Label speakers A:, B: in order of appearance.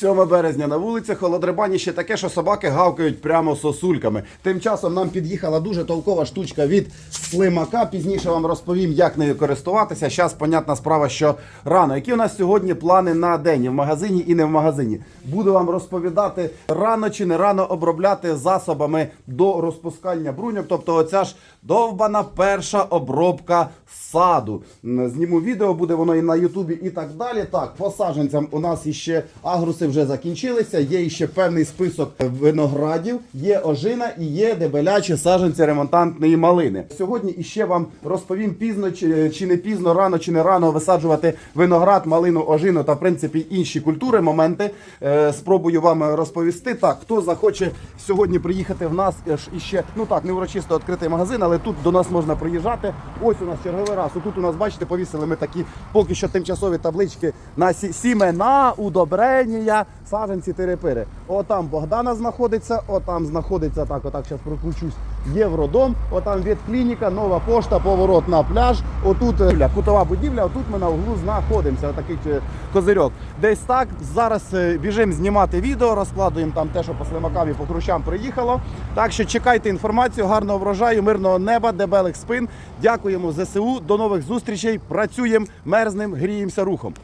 A: 7 березня на вулиці Холодрибані ще таке, що собаки гавкають прямо сосульками. Тим часом нам під'їхала дуже толкова штучка від слимака. Пізніше вам розповім, як нею користуватися. Зараз понятна справа, що рано. Які у нас сьогодні плани на день в магазині і не в магазині? Буду вам розповідати рано чи не рано обробляти засобами до розпускання бруньок. Тобто, оця ж довбана перша обробка саду. Зніму відео, буде воно і на Ютубі, і так далі. Так, по саджанцям у нас іще агруси вже закінчилися. Є іще певний список виноградів, є ожина і є дебелячі саджанці ремонтантної малини. Сьогодні іще вам розповім пізно чи, чи не пізно, рано чи не рано висаджувати виноград, малину, ожину та в принципі інші культури. Моменти Е, спробую вам розповісти. Так, хто захоче сьогодні приїхати в нас е, ж іще, ну так, не урочисто відкритий магазин, але тут до нас можна приїжджати. Ось у нас черговий раз. Тут у нас, бачите, повісили ми такі поки що тимчасові таблички на сі- сімена, удобрення, саджанці, терепири. Отам Богдана знаходиться, отам знаходиться, так, отак зараз прокручусь. Євродом, отам ветклініка, нова пошта, поворот на пляж. Отут е, кутова будівля, отут ми на углу знаходимося. Отакий е, козирьок. Десь так. Зараз е, біжимо знімати відео, розкладуємо там те, що по слимакам і по кручам приїхало. Так що чекайте інформацію, гарного врожаю, мирного неба, дебелих спин. Дякуємо ЗСУ. До нових зустрічей. Працюємо, мерзнем, гріємося рухом.